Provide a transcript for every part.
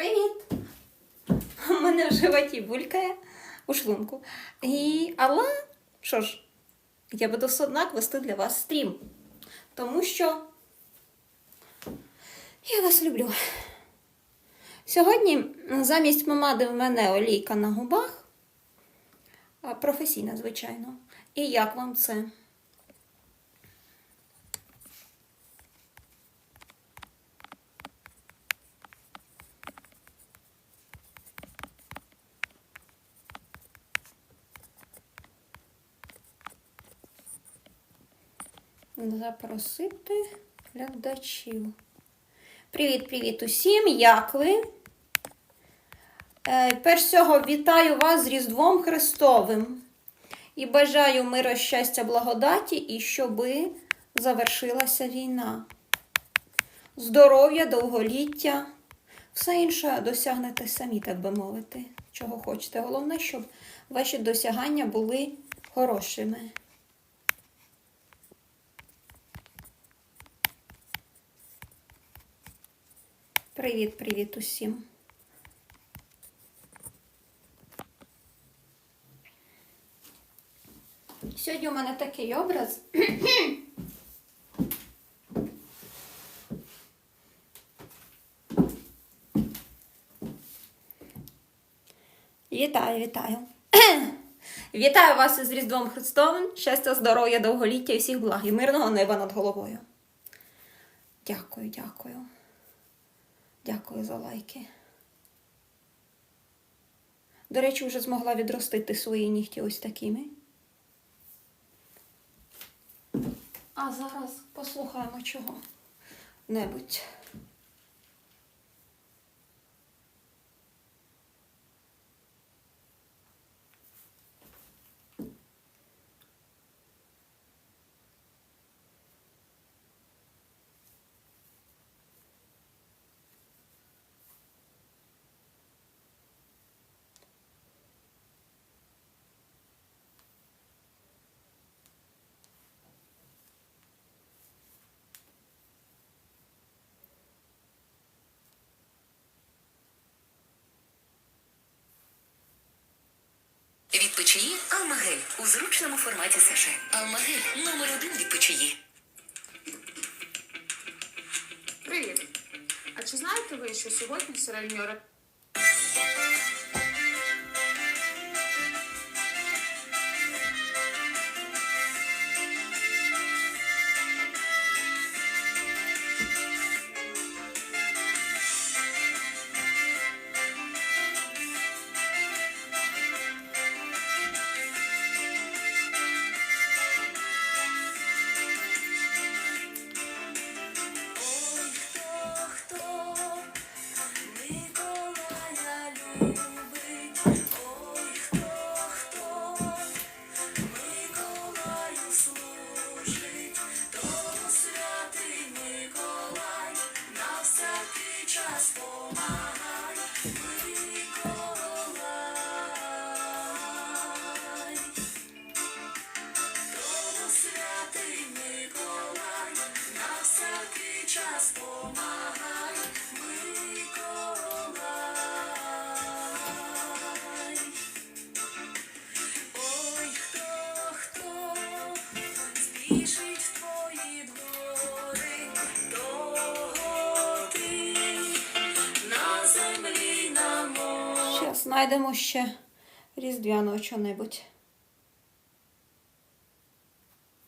Привіт! У мене в животі булькає у шлунку. І... Але що ж, я буду однак вести для вас стрім. Тому що я вас люблю. Сьогодні замість помади в мене олійка на губах. Професійна, звичайно. І як вам це? Запросити глядачів. Привіт-привіт усім! Як ви? Е, перш всього, вітаю вас з Різдвом Христовим і бажаю миру, щастя, благодаті і щоби завершилася війна. Здоров'я, довголіття, все інше досягнете самі, так би мовити, чого хочете. Головне, щоб ваші досягання були хорошими. Привіт, привіт усім. Сьогодні у мене такий образ. Вітаю, вітаю. Вітаю вас із Різдвом Христовим. Щастя, здоров'я, довголіття і всіх благ і мирного неба над головою. Дякую, дякую. Дякую за лайки. До речі, вже змогла відростити свої нігті ось такими. А зараз послухаємо чого у зручному форматі саше. Алмагель номер один відпочиї. Привіт! А чи знаєте ви, що сьогодні середньо знайдемо ще різдвяного чого-небудь.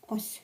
Ось.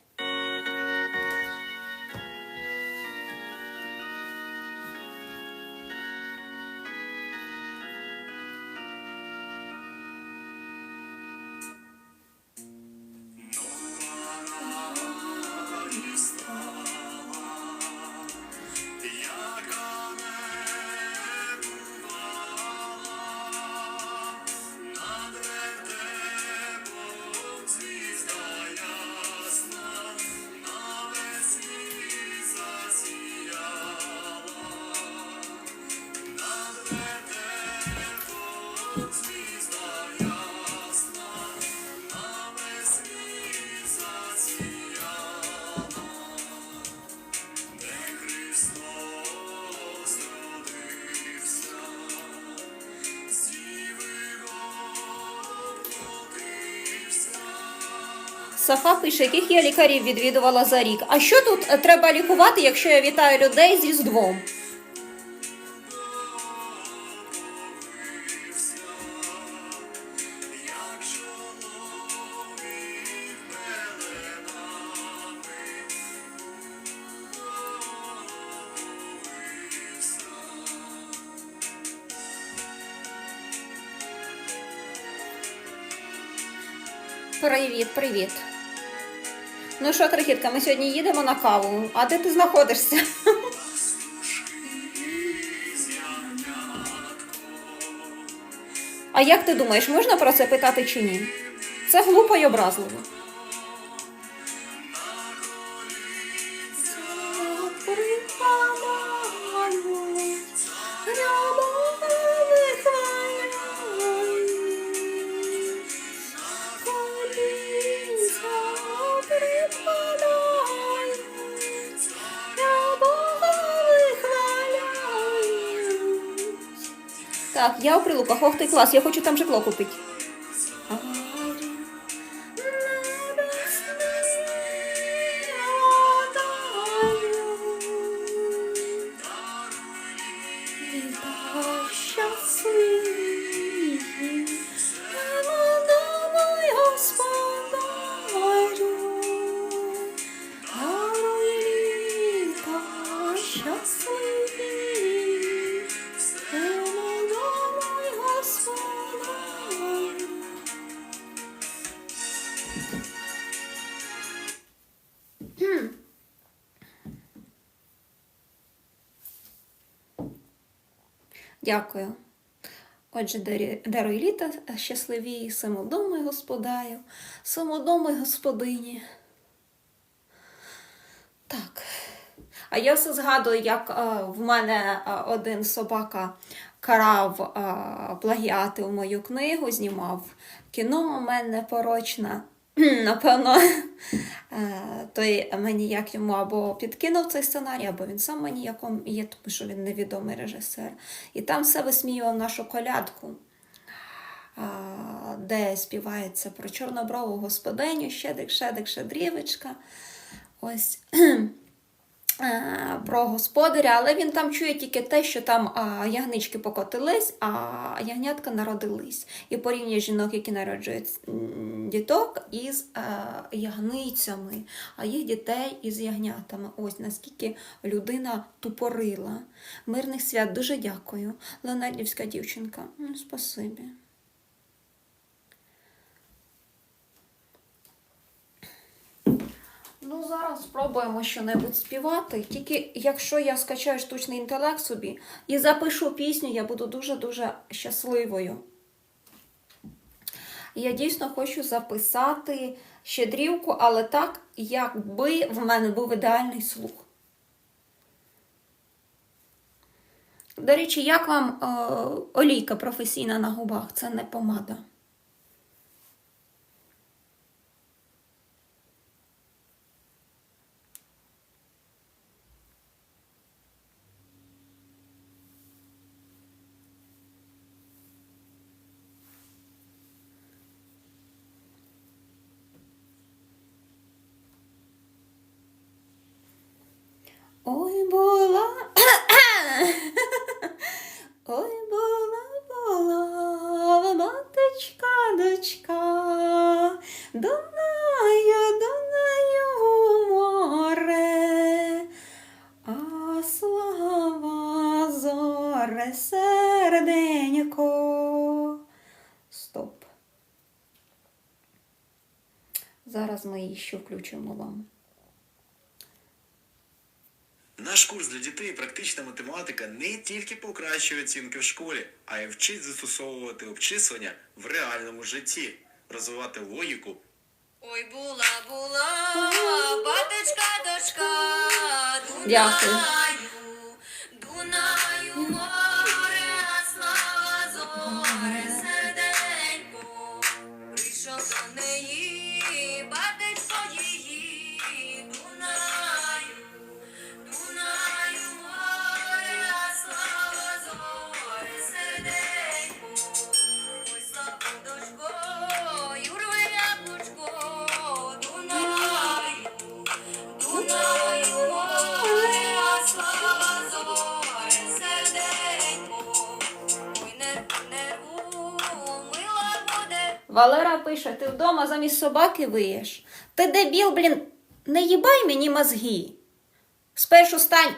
Сафа пише, яких я лікарів відвідувала за рік. А що тут е, треба лікувати, якщо я вітаю людей з Різдвом? Привіт, привіт. Ну що, крихітка, ми сьогодні їдемо на каву. А де ти знаходишся? А як ти думаєш, можна про це питати чи ні? Це глупо й образливо. Так, я у прилуках, ох ти клас, я хочу там житло купити. Дякую. Отже, даруй літа щасливі, самодомий господарю, самодомий господині. Так. А я все згадую, як е, в мене е, один собака карав е, плагіати у мою книгу, знімав кіно у мене непорочне. Напевно, е, той мені як йому або підкинув цей сценарій, або він сам мені яком є, тому що він невідомий режисер. І там все висміював нашу колядку, де співається про чорноброву господиню, щедрик, щедрик, щедрівочка. Ось про господаря, але він там чує тільки те, що там а, ягнички покотились, а ягнятка народились. І порівнює жінок, які народжують діток, із е, ягницями, а їх дітей із ягнятами. Ось наскільки людина тупорила. Мирних свят дуже дякую. Леонардівська дівчинка. Спасибі. Ну, зараз спробуємо щонебудь співати. Тільки якщо я скачаю штучний інтелект собі і запишу пісню, я буду дуже-дуже щасливою. Я дійсно хочу записати щедрівку, але так, якби в мене був ідеальний слух. До речі, як вам е, олійка професійна на губах? Це не помада. Ой, була. Ой, була, була, маточка, дочка, Дунаю, Дунаю море, а слава зоре серденько. Стоп. Зараз ми її ще включимо вам. Наш курс для дітей практична математика не тільки покращує оцінки в школі, а й вчить застосовувати обчислення в реальному житті, розвивати логіку Ой, була, була, батечка, дочка, Дякую. Валера пише, ти вдома замість собаки виєш. Ти дебіл, блін, не їбай мені мозги. Спершу стань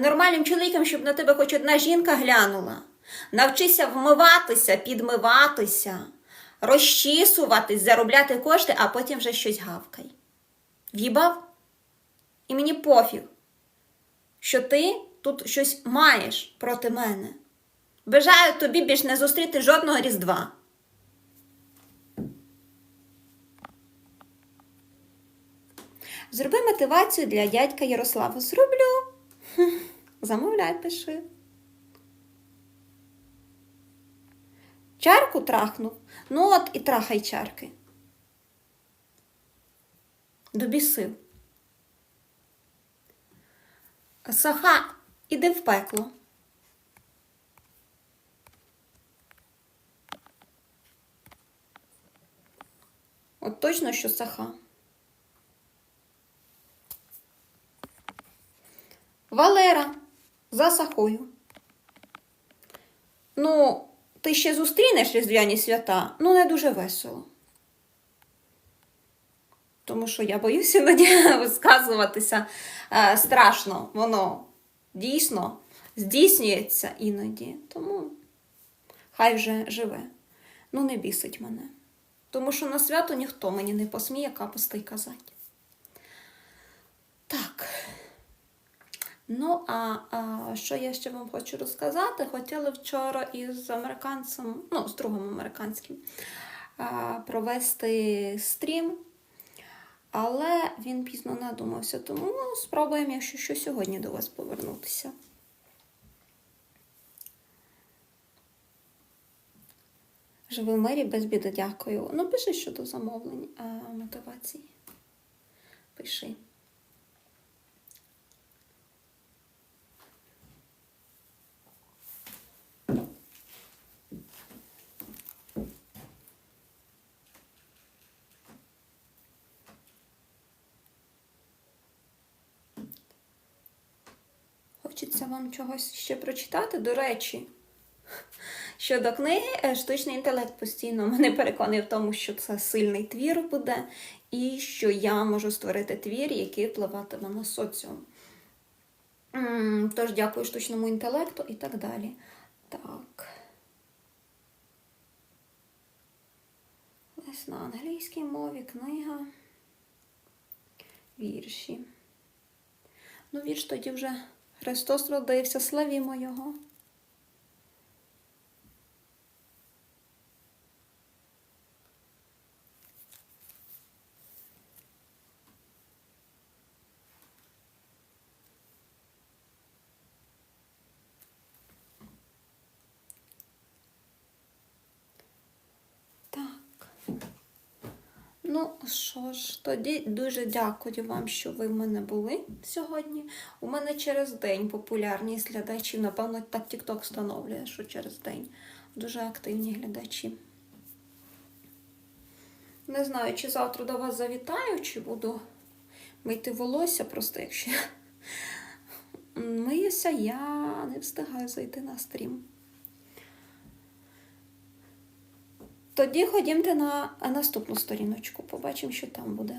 нормальним чоловіком, щоб на тебе хоч одна жінка глянула. Навчися вмиватися, підмиватися, розчісуватись, заробляти кошти, а потім вже щось гавкай. В'їбав? І мені пофіг, що ти тут щось маєш проти мене. Бажаю тобі більш не зустріти жодного різдва. Зроби мотивацію для дядька Ярослава. Зроблю. Замовляй, пиши. Чарку трахнув. Ну от і трахай чарки. Добісив. Саха, іди в пекло. От точно, що саха. Валера за сахою. Ну, ти ще зустрінеш різдвяні свята, ну не дуже весело. Тому що я боюся іноді висказуватися е, страшно. Воно дійсно здійснюється іноді. Тому хай вже живе. Ну, не бісить мене. Тому що на свято ніхто мені не посміє капусти казати. Так. Ну, а, а що я ще вам хочу розказати? Хотіли вчора із американцем, ну, з другом американським, провести стрім, але він пізно надумався, тому ну, спробуємо, якщо що, сьогодні до вас повернутися. Живи в мирі без біди, дякую. Ну, пиши щодо замовлень а, мотивації. Пиши. Вам чогось ще прочитати. До речі, щодо книги, е, штучний інтелект постійно мене переконує в тому, що це сильний твір буде, і що я можу створити твір, який впливатиме на соціум. Тож дякую штучному інтелекту і так далі. Так. Ось на англійській мові книга. Вірші. Ну, вірш тоді вже Христос родився, славімо Його. Так. Ну що ж, тоді дуже дякую вам, що ви в мене були сьогодні. У мене через день популярність глядачів, напевно, так TikTok встановлює, що через день дуже активні глядачі. Не знаю, чи завтра до вас завітаю, чи буду мити волосся, просто якщо я миюся, я не встигаю зайти на стрім. Тоді ходімте на наступну сторіночку, побачимо, що там буде.